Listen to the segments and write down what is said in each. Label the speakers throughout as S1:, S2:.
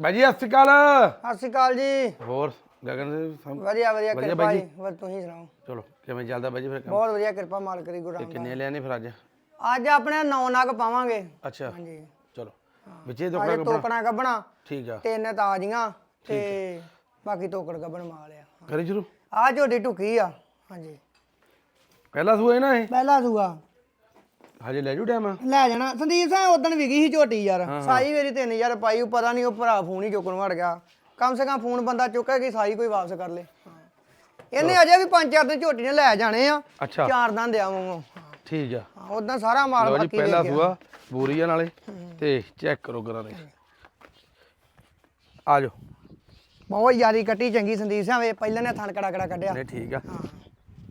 S1: ਬਾਈ ਜੀ ਸਤਿ ਸ਼੍ਰੀ ਅਕਾਲ।
S2: ਸਤਿ ਸ਼੍ਰੀ ਅਕਾਲ ਜੀ।
S1: ਹੋਰ ਗਗਨ ਸਮ-
S2: ਵਧੀਆ ਵਧੀਆ
S1: ਵਧੀਆ
S2: ਕਿਰਪਾ
S1: ਬਾਈ
S2: ਜੀ। ਹੋਰ ਤੁਸੀਂ ਸੁਣਾਓ?
S1: ਚਲੋ ਕਿਵੇਂ ਚੱਲਦਾ ਬਾਈ ਜੀ ਫਿਰ ਕੰਮ?
S2: ਬਹੁਤ ਵਧੀਆ ਕਿਰਪਾ ਮਾਲਕ ਦੀ ਗੁਰੂ ਰਾਮਦਾਸ।
S1: ਕਿੰਨੇ ਲਿਆ ਨੇ ਫਿਰ ਅੱਜ?
S2: ਅੱਜ ਆਪਣੇ ਨੌ ਨਗ ਪਾਵਾਂਗੇ।
S1: ਅੱਛਾ।
S2: ਹਾਂਜੀ।
S1: ਚਲੋ। ਵਿੱਚੇ
S2: ਅੱਜ
S1: ਤੋਕੜਾ ਕੱਪੜਾ?
S2: ਤੋਕਣਾ ਕੱਢਣਾ
S1: ਠੀਕ ਆ।
S2: ਤਿੰਨ ਤਾਜ਼ੀਆਂ ਤੇ ਬਾਕੀ ਤੋਕੜ ਕੱਢਣ ਮਾਲ ਆ।
S1: ਕਰੀ ਸ਼ੁਰੂ?
S2: ਆ ਝੋਟੀ ਢੁਕੀ ਆ। ਹਾਂਜੀ।
S1: ਪਹਿਲਾ ਸੂਆ ਹੈ ਨਾ ਇਹ?
S2: ਪਹਿਲਾ ਸੂਆ।
S1: ਹਜੇ ਲੈ ਜੂ ਟਾਈਮ
S2: ਲੈ ਜਾਣਾ। ਸੰਦੀਪ ਸਿੰਘ ਉਦੋਂ ਵਿਕੀ ਸੀ ਝੋਟੀ ਯਾਰ। ਸਾਈ ਮੇਰੀ 3000 ਪਾਈ ਉਹ ਪਤਾ ਨਹੀਂ ਉਹ ਭਰਾ ਫੋਨ ਹੀ ਚੁੱਕਣ ਵੜ ਗਿਆ। ਕਮ ਸੇ ਕਮ ਫੋਨ ਬੰਦਾ ਚੁੱਕਿਆ ਕਿ ਸਾਈ ਕੋਈ ਵਾਪਸ ਕਰ ਲੇ। ਇਹਨੇ ਅਜੇ ਵੀ ਪੰਜ ਚਾਰ ਦਿਨ ਝੋਟੀ ਨੇ ਲੈ ਜਾਣੇ ਆ।
S1: ਅੱਛਾ।
S2: ਚਾਰ ਦੰਦ ਦੇ ਆਵਾਂਗਾ
S1: ਠੀਕ ਆ।
S2: ਉਦਾਂ ਸਾਰਾ ਮਾਲ
S1: ਲਓ ਜੀ
S2: ਬਾਕੀ
S1: ਪਹਿਲਾ
S2: ਵੇਚ ਗਿਆ।
S1: ਸੂਆ ਬੂਰੀਆ ਨਾਲੇ ਤੇ ਚੈੱਕ ਕਰੋ ਦੇ। ਆ ਜਾਓ।
S2: ਬਹੁਤ ਯਾਰੀ ਕੱਟੀ ਚੰਗੀ ਸੰਦੀਪ ਸਿੰਘ ਵੇ ਪਹਿਲਾਂ ਨੇ ਥਣ ਕੜਾ ਕੜਾ ਕੱਢਿਆ।
S1: ਨਹੀਂ ਠੀਕ ਆ।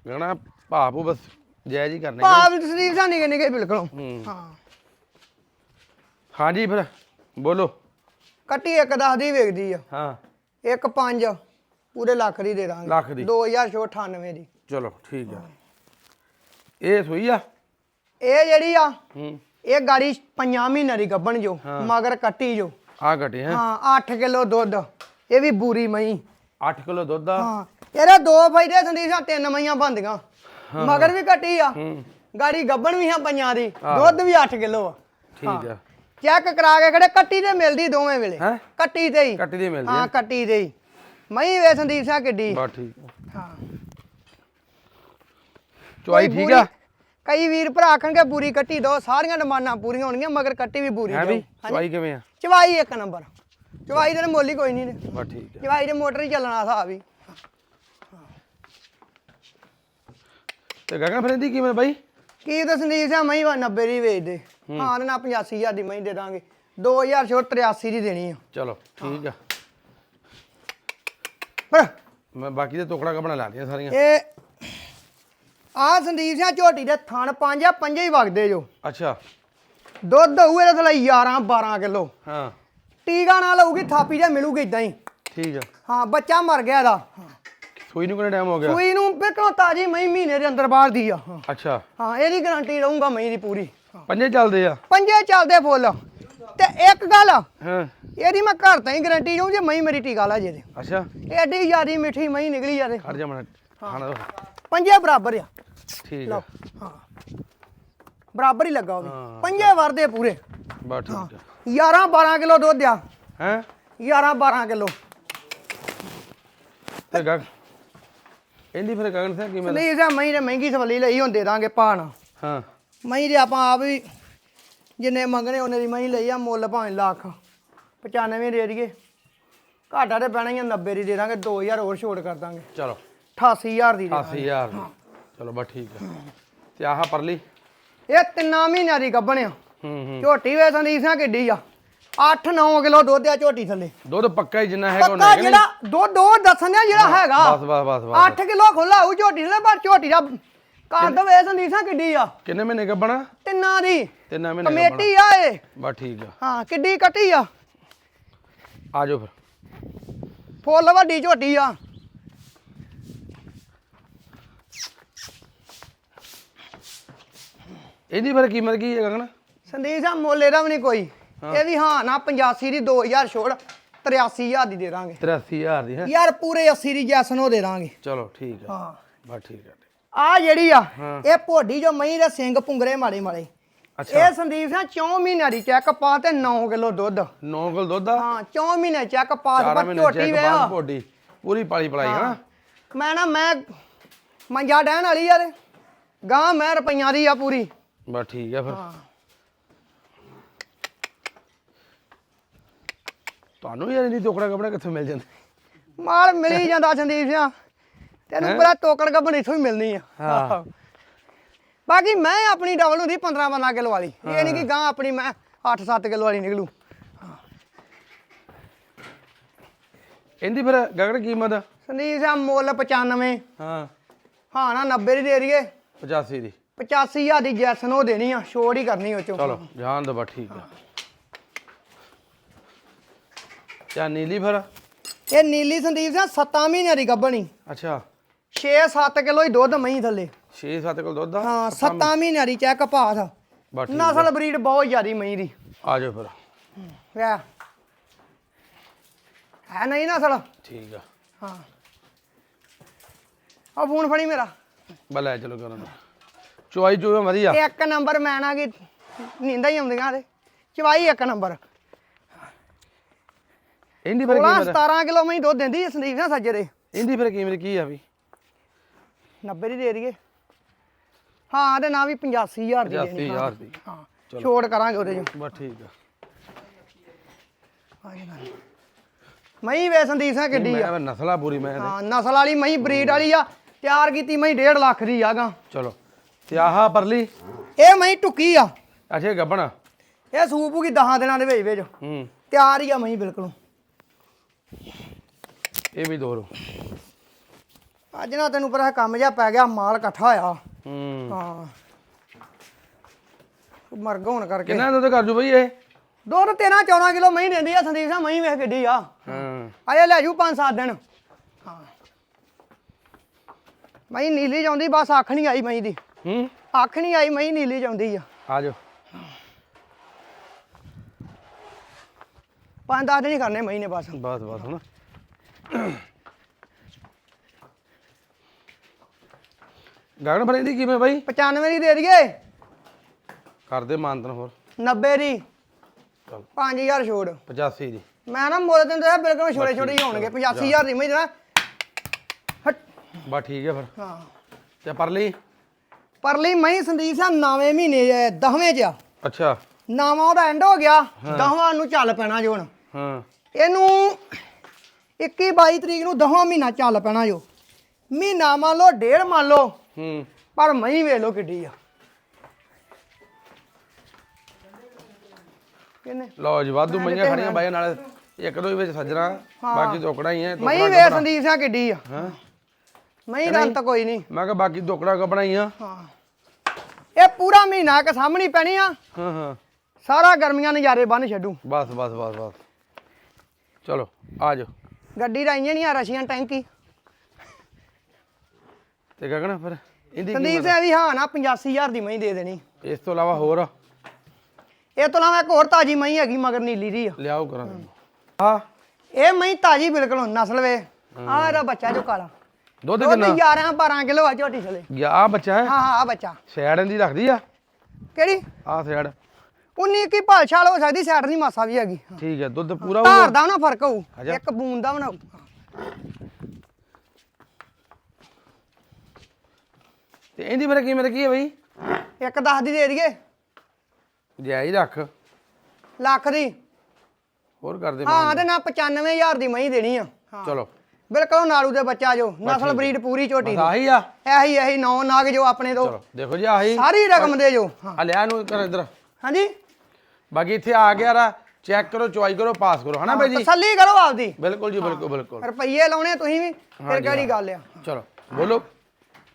S1: ਗਣਾ ਭਾਪੂ ਬਸ ਜੈ ਜੀ ਕਰਨੇ
S2: ਭਾਵ ਸੰਦੀਪ ਸਿੰਘ ਨਿਕੇ ਨਿਕੇ ਬਿਲਕੁਲ।
S1: ਹੂੰ।
S2: ਹਾਂ।
S1: ਹਾਂਜੀ ਫਿਰ ਬੋਲੋ।
S2: ਕੱਟੀ ਇੱਕ ਦਸ ਦੀ ਵੇਚਦੀ ਆ।
S1: ਹਾਂ।
S2: ਇੱਕ ਪੰਜ ਪੂਰੇ ਲੱਖ ਦੀ ਦੇ ਦਾਂਗੇ।
S1: ਲੱਖ ਦੀ।
S2: 2098 ਦੀ।
S1: ਚਲੋ ਠੀਕ ਆ। ਇਹ ਸੂਈ ਆ?
S2: ਇਹ ਜਿਹੜੀ ਆ
S1: ਹੂੰ।
S2: ਇਹ ਗਾੜੀ ਪੰਜਾਂ ਮਹੀਨਿਆਂ ਦੀ ਗੱਬਣ ਜੋ ਮਗਰ ਕੱਟੀ ਜੋ।
S1: ਆ ਘਟੇ ਹੈ?
S2: ਹਾਂ 8 ਕਿਲੋ ਦੁੱਧ ਇਹ ਵੀ ਬੂਰੀ ਮਈ
S1: 8 ਕਿਲੋ ਦੁੱਧ ਆ?
S2: ਹਾਂ। ਇਹਦੇ ਦੋ ਫਾਇਦੇ ਸੰਦੀਪ ਸਿੰਘ ਤਿੰਨ ਮਈਆਂ ਬੰਦੀਆਂ ਮਗਰ ਵੀ ਕੱਟੀ ਆ।
S1: ਹੂੰ।
S2: ਗਾੜੀ ਗੱਬਣ ਵੀ ਆ ਪੰਜਾਂ ਦੀ। ਦੁੱਧ ਵੀ 8 ਕਿਲੋ ਆ।
S1: ਠੀਕ ਆ।
S2: ਚੈੱਕ ਕਰਾ ਕੇ ਖੜੇ ਕੱਟੀ ਤੇ ਮਿਲਦੀ ਦੋਵੇਂ ਵੇਲੇ।
S1: ਹੈਂ?
S2: ਕੱਟੀ ਤੇ ਹੀ।
S1: ਕੱਟੀ ਦੀ ਮਿਲਦੀ
S2: ਹਾਂ ਕੱਟੀ ਤੇ ਹੀ। ਮਈ ਵੇ ਸੰਦੀਪ ਸਿੰਘ ਕਿੱਡੀ।
S1: ਬਸ ਠੀਕ।
S2: ਹਾਂ।
S1: ਚੁਆਈ ਠੀਕ
S2: ਪੂਰੀ-
S1: ਆ?
S2: ਕਈ ਵੀਰ ਭਰਾ ਆਖਣਗੇ ਬੂਰੀ ਕੱਟੀ ਦੋ ਸਾਰੀਆਂ ਡਿਮਾਂਡਾਂ ਪੂਰੀਆਂ ਹੋਣਗੀਆਂ ਮਗਰ ਕੱਟੀ ਵੀ ਪੂਰੀ
S1: ਹੈ
S2: ਦਿਓ।
S1: ਵੀ? ਚੁਆਈ ਕਿਵੇਂ ਆ?
S2: ਚਵਾਈ ਇੱਕ ਨੰਬਰ। ਚਵਾਈ ਦੇ ਮੋਲੀ ਕੋਈ ਨਹੀਂ। ਨੇ
S1: ਬਸ ਠੀਕ ਆ।
S2: ਚਵਾਈ ਦੇ ਮੋਟਰ ਹੀ ਚੱਲਣਾ ਹਿਸਾਬ ਹੀ।
S1: ਤੇ ਗਗਨ ਫਿਰ ਇਹਦੀ ਕੀਮਤ ਬਾਈ?
S2: ਕੀ ਤਾਂ ਸੰਦੀਪ ਸਿੰਘ ਮਹੀਂ 90 ਦੀ ਵੇਚ ਦੇ। ਹਾਂ। ਨਾ 85000 ਦੀ ਮਹੀਂ ਦੇ ਦਾਂਗੇ। 2000 ਛੋਟ 83 ਦੀ ਦੇਣੀ ਆ।
S1: ਚਲੋ ਠੀਕ ਆ।
S2: ਪਰ
S1: ਮੈਂ ਬਾਕੀ ਦੇ ਟੁਕੜਾ ਕਪੜਾ ਲਾ ਦੀਆਂ ਸਾਰੀਆਂ।
S2: ਇਹ ਆ ਸੰਦੀਪ ਸਿੰਘ ਝੋਟੀ ਦੇ ਥਣ ਪੰਜ ਆ ਪੰਜੇ ਹੀ ਵਗਦੇ ਜੋ।
S1: ਅੱਛਾ।
S2: ਦੁੱਧ ਹੋਊ ਇਹਦੇ ਥਲੇ 11 12 ਕਿਲੋ।
S1: ਹਾਂ।
S2: ਟੀਕਾ ਨਾਲ ਲਊਗੀ ਥਾਪੀ ਜਾਂ ਮਿਲੂਗੀ ਇਦਾਂ ਹੀ।
S1: ਠੀਕ ਆ।
S2: ਹਾਂ ਬੱਚਾ ਮਰ ਗਿਆ ਇਹਦਾ।
S1: ਸੂਈ ਨੂੰ ਕਿੰਨਾ ਟਾਈਮ ਹੋ ਗਿਆ?
S2: ਸੂਈ ਨੂੰ ਬਿਲਕੁਲ ਤਾਜੀ ਮਹੀਂ ਮਹੀਨੇ ਦੇ ਅੰਦਰ ਬਾਹਰ ਦੀ ਆ।
S1: ਅੱਛਾ।
S2: ਹਾਂ ਇਹਦੀ ਗਾਰੰਟੀ ਰਹੂੰਗਾ ਮਹੀਂ ਦੀ ਪੂਰੀ।
S1: ਪੰਜੇ ਚੱਲਦੇ ਆ?
S2: ਪੰਜੇ ਚੱਲਦੇ ਫੁੱਲ। ਤੇ ਇੱਕ ਗੱਲ
S1: ਹਾਂ।
S2: ਇਹਦੀ ਮੈਂ ਘਰ ਤਾਂ ਹੀ ਗਾਰੰਟੀ ਦਊਂ ਜੇ ਮਹੀਂ ਮੇਰੀ ਟੀਕਾ ਲਾ ਜੇ
S1: ਅੱਛਾ।
S2: ਐਡੀ ਜ਼ਿਆਦੀ ਮਿੱਠੀ ਮਹੀਂ ਨਿਕਲੀ ਜਾਦੇ
S1: ਖੜ ਜਾ ਮਣਾ ਖਾਣਾ।
S2: ਪੰਜੇ ਬਰਾਬਰ ਆ।
S1: ਠੀਕ ਆ।
S2: ਹਾਂ। ਬਰਾਬਰ ਹੀ ਲੱਗਾ ਉਹ। ਪੰਜੇ ਵਰਦੇ ਪੂਰੇ।
S1: ਬਸ ਠੀਕ ਆ।
S2: 11 12 ਕਿਲੋ ਦੁੱਧ ਆ।
S1: ਹੈ?
S2: 11 12 ਕਿਲੋ।
S1: ਤੇ ਗਗ ਇਹਦੀ ਫਿਰ ਗਗਨ ਸਿੰਘ ਕੀਮਤ
S2: ਨਹੀਂ ਮਹੀਂ ਨੇ ਮਹਿੰਗੀ ਸਵਲੀ ਲਈ ਹੁਣ ਦੇ ਦਾਂਗੇ ਪਾਣ
S1: ਹਾਂ।
S2: ਮਹੀਂ ਦੇ ਆਪਾਂ ਆਪ ਵੀ ਜਿੰਨੇ ਮੰਗਣੇ ਉਹਨੇ ਦੀ ਮਹੀਂ ਲਈ ਆ ਮੁੱਲ ਭਾਵੇਂ ਲੱਖ 95 ਦੇ ਦਈਏ। ਘਾਟਾ ਤੇ ਪੈਣਾ ਹੀ ਆ 90 ਦੀ ਦੇ ਦਾਂਗੇ 2000 ਹੋਰ ਛੋਟ ਕਰ ਦਾਂਗੇ।
S1: ਚਲੋ।
S2: 88000 ਦੀ ਦੇ ਦਾਂਗੇ।
S1: 80000 ਦੀ। ਚਲੋ ਬਸ ਠੀਕ ਆ। ਤੇ ਆਹ ਪਰਲੀ?
S2: ਇਹ ਤਿੰਨਾਂ ਮਹੀਨਿਆਂ ਦੀ ਗੱਭਣ ਆ।
S1: ਹੂੰ ਹੂੰ।
S2: ਝੋਟੀ ਵੇ ਸੰਦੀਪ ਸਿੰਘ ਕਿੱਡੀ ਆ। 8-9 ਕਿਲੋ ਦੁੱਧ ਆ ਝੋਟੀ ਥੱਲੇ।
S1: ਦੁੱਧ ਪੱਕਾ ਹੀ ਜਿੰਨਾ ਹੈਗਾ
S2: ਪੱਕਾ
S1: ਉਹਨੇ
S2: ਜਿਹੜਾ ਦੁੱਧ ਉਹ ਦੱਸਣ ਆ ਜਿਹੜਾ ਹੈਗਾ।
S1: ਬਸ ਬਸ ਬਸ ਬਸ।
S2: 8 ਕਿਲੋ ਖੁੱਲਾ ਉਹ ਝੋਟੀ ਥੱਲੇ ਪਰ ਝੋਟੀ ਦਾ ਕੰਦ ਵੇ ਸੰਦੀਪ ਸਿੰਘ ਕਿੱਡੀ ਆ।
S1: ਕਿੰਨੇ ਮਹੀਨੇ ਗੱਬਣਾ?
S2: ਤਿੰਨਾਂ ਦੀ।
S1: ਤਿੰਨ ਮਹੀਨੇ ਗੱਬਣਾ।
S2: ਕਮੇਟੀ ਆ ਇਹ।
S1: ਬਸ ਠੀਕ ਆ।
S2: ਹਾਂ ਕਿੱਡੀ ਕੱਟੀ ਆ।
S1: ਆ ਜਾਓ ਫਿਰ।
S2: ਫੁੱਲ ਵੱਡੀ ਝੋਟੀ ਆ।
S1: ਇਹਦੀ ਫਿਰ ਕੀਮਤ ਕੀ ਹੈ ਗਗਨ?
S2: ਸੰਦੀਪ ਸਿੰਘ ਮੁੱਲ ਇਹਦਾ ਵੀ ਨਹੀਂ ਕੋਈ। ਇਹ ਵੀ ਹਾਂ ਨਾ 85 ਦੀ 2000 ਛੋੜ 83000 ਦੀ ਦੇ ਦਾਂਗੇ।
S1: 83000 ਦੀ ਹੈ?
S2: ਯਾਰ ਪੂਰੇ 80 ਦੀ ਜੈਸਨ ਉਹ ਦੇ ਦਾਂਗੇ।
S1: ਚਲੋ ਠੀਕ ਆ।
S2: ਹਾਂ।
S1: ਬਸ ਠੀਕ ਆ।
S2: ਆ ਜਿਹੜੀ ਆ
S1: ਹਾਂ।
S2: ਇਹ ਭੋਡੀ ਜੋ ਮਹੀਂ ਦੇ ਸਿੰਘ ਪੁੰਗਰੇ ਮਾੜੇ ਮਾੜੇ।
S1: ਅੱਛਾ।
S2: ਇਹ ਸੰਦੀਪ ਸਿੰਘ 4 ਮਹੀਨਿਆਂ ਦੀ ਚੈੱਕ ਪਾ ਤੇ 9 ਕਿਲੋ ਦੁੱਧ।
S1: 9 ਕਿਲੋ ਦੁੱਧ ਆ?
S2: ਹਾਂ 4 ਮਹੀਨੇ ਚੈੱਕ ਪਾਸ
S1: 4
S2: ਪਰ ਝੋਟੀ ਵੇ
S1: ਬਾਅਦ ਪੋਡੀ ਪੂਰੀ ਪਾਲੀ ਪਲਾਈ ਹਾਂ।
S2: ਮੈਂ ਨਾ ਮੈਂ ਮੰਜਾ ਡਹਿਣ ਵਾਲੀ ਯਾਰ ਗਾਂ ਮੈਂ ਰੁਪਈਆਂ ਦੀ ਆ ਪੂਰੀ।
S1: ਬਸ ਠੀਕ ਆ ਫਿਰ। ਤੁਹਾਨੂੰ ਯਾਰ ਇਹਦੀ ਟੋਕੜਾ ਕਪੜਾ ਕਿੱਥੋਂ ਮਿਲ ਜਾਂਦਾ?
S2: ਮਾਲ ਮਿਲੀ ਜਾਂਦਾ ਸੰਦੀਪ ਸਿੰਘ ਤੈਨੂੰ ਪਤਾ ਟੋਕੜ ਗੱਬਣ ਇੱਥੋਂ ਹੀ ਮਿਲਣੀ ਆ।
S1: ਹਾਂ।
S2: ਬਾਕੀ ਮੈਂ ਆਪਣੀ ਡਬਲ ਹੁੰਦੀ 15 15 ਕਿਲੋ ਵਾਲੀ। ਇਹ ਨਹੀਂ ਕਿ ਗਾਂ ਆਪਣੀ ਮੈਂ 8 7 ਕਿਲੋ ਵਾਲੀ ਨਿਕਲੂ।
S1: ਇਹਦੀ ਫਿਰ ਗਗਨ ਕੀਮਤ?
S2: ਸੰਦੀਪ ਸਿੰਘ ਮੁੱਲ 95
S1: ਹਾਂ।
S2: ਹਾਂ ਨਾ 90 ਦੀ ਦੇ ਦਈਏ।
S1: 85 ਦੀ।
S2: 85000 ਦੀ ਜੈਸਨ ਉਹ ਦੇਣੀ ਆ ਛੋੜ ਹੀ ਕਰਨੀ ਉਹ ਚੋਂ।
S1: ਚਲੋ ਜਾਨ ਦੋ ਠੀਕ ਆ। ਚਾ ਨੀਲੀ ਫਿਰ?
S2: ਇਹ ਨੀਲੀ ਸੰਦੀਪ ਸਿੰਘ 7 ਮਹੀਨਿਆਂ ਦੀ ਗੱਭਣੀ।
S1: ਅੱਛਾ।
S2: 6-7 ਕਿਲੋ ਹੀ ਦੁੱਧ ਮਹੀਂ ਥੱਲੇ।
S1: 6-7 ਕਿਲੋ ਦੁੱਧ ਆ?
S2: ਹਾਂ 7 ਮਹੀਨਿਆਂ ਦੀ ਚੈੱਕ ਪਾਸ।
S1: ਬਸ ਠੀਕ
S2: ਨਸਲ ਬਰੀਡ ਬਹੁਤ ਜ਼ਿਆਦੀ ਮਹੀਂ ਦੀ।
S1: ਆ ਜਾਓ ਫਿਰ।
S2: ਵੇ ਹੈ ਨਹੀਂ ਨਸਲ
S1: ਠੀਕ ਆ।
S2: ਹਾਂ। ਆ ਫੋਨ ਫੜੀ ਮੇਰਾ।
S1: ਬਾ ਲੈ ਚਲੋ ਕਰਨ ਚੁਆਈ ਚੁਆ ਵਧੀਆ।
S2: ਇੱਕ ਨੰਬਰ ਮੈਂ ਨਾ ਕਿ ਨੀਂਦਾਂ ਹੀ ਆਉਂਦੀਆਂ ਤੇ। ਚਵਾਈ ਇੱਕ ਨੰਬਰ।
S1: ਇਹਦੀ ਫਿਰ
S2: 16
S1: ਕੀਮਤ
S2: 17 ਕਿਲੋ ਮੈਂ ਦੁੱਧ ਦਿੰਦੀ ਸੰਦੀਪ ਨਾ ਸੱਜਰੇ।
S1: ਇਹਦੀ ਫਿਰ ਕੀਮਤ ਕੀ ਆ ਵੀ?
S2: 90 ਦੀ ਦੇ ਦਈਏ। ਹਾਂ ਤੇ ਨਾ ਵੀ 85000 ਦੀ ਦੇਣੀ
S1: 85000 ਦੀ।
S2: ਹਾਂ ਛੋੜ ਕਰਾਂਗੇ ਉਹਦੇ ਚ।
S1: ਬਸ ਠੀਕ ਆ।
S2: ਮਈ ਵੇ ਸੰਦੀਪ ਸਿੰਘ ਕਿੱਡੀ ਆ।
S1: ਮੈਂ ਨਸਲਾ ਪੂਰੀ ਮੈਂ।
S2: ਹਾਂ ਨਸਲ ਵਾਲੀ ਮਈ ਬਰੀਡ ਵਾਲੀ ਆ। ਤਿਆਰ ਕੀਤੀ ਮਈ 1.5 ਲੱਖ ਦੀ ਆਗਾ।
S1: ਚਲੋ। ਤੇ ਆਹ ਪਰਲੀ?
S2: ਇਹ ਮਈ ਟੁੱਕੀ ਆ।
S1: ਅੱਛਾ ਗੱਬਣ
S2: ਇਹ ਸੂਪੂਗੀ 10 ਦਿਨਾਂ ਦੇ ਵਿੱਚ ਵਿੱਚ।
S1: ਹੂੰ।
S2: ਤਿਆਰ ਹੀ ਆ ਮਈ ਬਿਲਕੁਲ।
S1: ਇਹ ਵੀ ਦੋਰੋ
S2: ਅੱਜ ਨਾ ਤੈਨੂੰ ਪਤਾ ਕੰਮ ਜਿਹਾ ਪੈ ਗਿਆ ਮਾਲ ਇਕੱਠਾ ਹੋਇਆ।
S1: ਹੂੰ।
S2: ਹਾਂ। ਮਰਗ ਹੋਣ ਕਰਕੇ।
S1: ਕਿੰਨਾ ਦੁੱਧ ਕਰ ਜੂ ਬਈ ਇਹ?
S2: ਦੁੱਧ 13 14 ਕਿਲੋ ਮਹੀਂ ਦਿੰਦੀ ਆ ਸੰਦੀਪ ਸਿੰਘ ਮਹੀਂ ਵੇਖ ਕਿੱਡੀ ਆ।
S1: ਹਾਂ।
S2: ਆਏ ਲੈ ਜੂ 5-7 ਦਿਨ। ਹਾਂ। ਮਹੀਂ ਨੀਲੀ ਜਾਂਦੀ ਬਸ ਅੱਖ ਨਹੀਂ ਆਈ ਮਹੀਂ ਦੀ।
S1: ਹੂੰ।
S2: ਅੱਖ ਨਹੀਂ ਆਈ ਮਹੀਂ ਨੀਲੀ ਜਾਂਦੀ ਆ।
S1: ਆ ਜਾਓ।
S2: ਪੰਜ ਦਸ ਦਿਨ ਹੀ ਕਰਨੇ ਮਹੀਂ ਨੇ ਬਸ।
S1: ਬਸ ਬਸ ਹੁਣ ਗਗਨ ਫਿਰ ਇਹਦੀ ਕਿਵੇਂ ਬਾਈ?
S2: 95 ਦੀ ਦੇ ਦਈਏ।
S1: ਕਰਦੇ ਮਾਨਤਨ ਹੋਰ।
S2: 90 ਦੀ।
S1: ਚਲ।
S2: 5000 ਛੋੜ।
S1: 85 ਦੀ।
S2: ਮੈਂ ਨਾ ਮੋੜੇ ਦਿਨ ਤੇ ਬਿਲਕੁਲ ਛੋਟੇ ਛੋਟੇ ਹੀ ਹੋਣਗੇ 85000 ਦੀ ਦੇਣਾ ਹਟ।
S1: ਬਸ ਠੀਕ ਹੈ ਫਿਰ।
S2: ਹਾਂ।
S1: ਤੇ ਪਰਲੀ?
S2: ਪਰਲੀ ਮਹੀਂ ਸੰਦੀਪ ਸਿੰਘ ਨਵੇਂ ਮਹੀਨੇ 10ਵੇਂ ਚ ਆ।
S1: ਅੱਛਾ।
S2: ਨਾਵਾਂ ਉਹਦਾ ਐਂਡ ਹੋ ਗਿਆ। ਦਸਵਾਂ ਨੂੰ ਚੱਲ ਪੈਣਾ ਜੋ ਹੁਣ
S1: ਹਾਂ।
S2: ਇਹਨੂੰ 21 22 ਤਰੀਕ ਨੂੰ ਦਸਵਾਂ ਮਹੀਨਾ ਚੱਲ ਪੈਣਾ ਜੋ। ਮਹੀਨਾ ਮੰਨ ਲਓ ਡੇਢ ਮੰਨ ਲਓ।
S1: ਹੂੰ।
S2: ਪਰ ਮਹੀਂ ਵੇਖ ਲਓ ਕਿੱਡੀ ਆ। ਕਿੰਨੇ?
S1: ਲਓ ਜੀ ਵਾਧੂ ਮਈਆਂ ਖੜੀਆਂ ਬਾਈ ਨਾਲ। ਇੱਕ ਦੋ ਹੀ ਵਿੱਚ ਸੱਜਣਾ ਬਾਕੀ ਦੋਕੜਾ ਹੀ ਹੈ ਟੋਕੜਾ
S2: ਵੇਖ ਸੰਦੀਪ ਸਿੰਘ ਕਿੱਡੀ ਆ।
S1: ਹਾਂ।
S2: ਮਹੀਂ ਰੰਤ ਕੋਈ ਨਹੀਂ।
S1: ਮੈਂ ਕਿਹਾ ਬਾਕੀ ਦੋਕੜਾ ਕਪੜਾ ਹੀ ਆ।
S2: ਹਾਂ। ਇਹ ਪੂਰਾ ਮਹੀਨਾ ਇੱਕ ਸਾਹਮਣੀ ਪੈਣੀ ਆ।
S1: ਹਾਂ ਹਾਂ।
S2: ਸਾਰਾ ਗਰਮੀਆਂ ਨਜ਼ਾਰੇ ਬੰਨ ਛੱਡੂ।
S1: ਬਸ ਬਸ ਬਸ ਬਸ। ਚਲੋ ਆ ਜਾਓ।
S2: ਗੱਡੀ ਦਾ ਇੰਜਣ ਹੀ ਆ ਰਸ਼ੀਅਨ ਟੈਂਕੀ।
S1: ਤੇ ਗਗਨ ਫਿਰ ਇਹਦੀ
S2: ਸੰਦੀਪ
S1: ਕੀਮਤ
S2: ਸਿੰਘ ਦੀ ਹਾਂ ਨਾ 85000 ਦੀ ਮਹੀਂ ਦੇ ਦੇਣੀ।
S1: ਇਸ ਤੋਂ ਇਲਾਵਾ ਹੋਰ?
S2: ਇਹ ਤੋਂ ਇਲਾਵਾ ਇੱਕ ਹੋਰ ਤਾਜੀ ਮਹੀਂ ਹੈਗੀ ਮਗਰ ਨੀਲੀ ਦੀ ਆ।
S1: ਲਿਆਓ ਕਰਾਂ ਆ
S2: ਇਹ ਮਹੀਂ ਤਾਜੀ ਬਿਲਕੁਲ ਨਸਲ ਵੇ। ਆ ਇਹਦਾ ਬੱਚਾ ਜੋ ਕਾਲਾ।
S1: ਦੁੱਧ
S2: ਦੁੱਧ
S1: ਕਿੰਨਾ?
S2: 11 12 ਕਿਲੋ ਆ ਝੋਟੀ ਥਲੇ।
S1: ਆ ਬੱਚਾ ਹੈ?
S2: ਹਾਂ ਹਾਂ ਆ ਬੱਚਾ।
S1: ਸੈਡ ਇਹਦੀ ਰੱਖਦੀ ਆ?
S2: ਕਿਹੜੀ?
S1: ਆ ਸੈਡ।
S2: 19 ਕੀ ਭਾਲਛਾਲ ਹੋ ਸਕਦੀ ਸਾਈਡ ਦੀ ਮਾਸਾ ਵੀ ਹੈਗੀ।
S1: ਠੀਕ ਹੈ ਦੁੱਧ ਪੂਰਾ
S2: ਧਾਰ
S1: ਹੋਊਗਾ
S2: ਦਾ ਨਾ ਫ਼ਰਕ ਹੋਊ
S1: ਅੱਛਾ।
S2: ਇੱਕ ਬੂੰਦ ਦਾ ਬਣਾਉ
S1: ਤੇ ਇਹਦੀ ਫਿਰ ਕੀਮਤ ਕੀ ਹੈ ਬਈ?
S2: ਇੱਕ 10 ਦੀ ਦੇ ਦਈਏ।
S1: ਜਾਇਜ਼ ਰੱਖ।
S2: ਲੱਖ ਦੀ।
S1: ਹੋਰ ਕਰਦੇ
S2: ਹਾਂ ਤੇ ਨਾ 95000 ਦੀ ਮਹੀਂ ਦੇਣੀ ਆ। ਹਾਂ।
S1: ਚਲੋ।
S2: ਬਿਲਕੁਲ ਨਾਲੂ ਦੇ ਬੱਚਾ ਜੋ ਨਸਲ ਬਰੀਡ ਪੂਰੀ ਝੋਟੀ
S1: ਬਸ
S2: ਦੀ।
S1: ਆਹੀ ਆ।
S2: ਇਹੀ ਇਹੀ ਨੌ ਨਾਗ ਜੋ ਆਪਣੇ ਤੋਂ
S1: ਚਲੋ ਦੇਖੋ ਜੀ ਆਹੀ।
S2: ਸਾਰੀ ਰਕਮ ਦੇ ਜੋ ਹਾਂ।
S1: ਆ ਲਿਆ ਨੂੰ ਕਰ ਇੱਧਰ।
S2: ਹਾਂਜੀ।
S1: ਬਾਕੀ ਇੱਥੇ ਆ ਗਿਆ ਰਾ ਚੈੱਕ ਕਰੋ ਚੁਆਈ ਕਰੋ ਪਾਸ ਕਰੋ ਹਨਾ ਬਾਈ ਜੀ?
S2: ਤਸੱਲੀ ਕਰੋ ਆਪਦੀ।
S1: ਬਿਲਕੁਲ ਜੀ ਬਿਲਕੁਲ ਬਿਲਕੁਲ।
S2: ਰੁਪਈਏ ਲਾਉਣੇ ਤੁਸੀਂ ਵੀ ਫਿਰ ਕਿਹੜੀ ਗੱਲ ਆ?
S1: ਚਲੋ ਬੋਲੋ।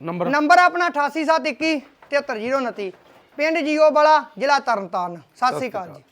S1: ਨੰਬਰ?
S2: ਨੰਬਰ ਆਪਣਾ 88721 73029 ਪਿੰਡ ਜੀਓ ਵਾਲਾ ਜ਼ਿਲ੍ਹਾ ਤਰਨਤਾਰਨ। ਸਤਿ ਸ੍ਰੀ ਅਕਾਲ ਜੀ।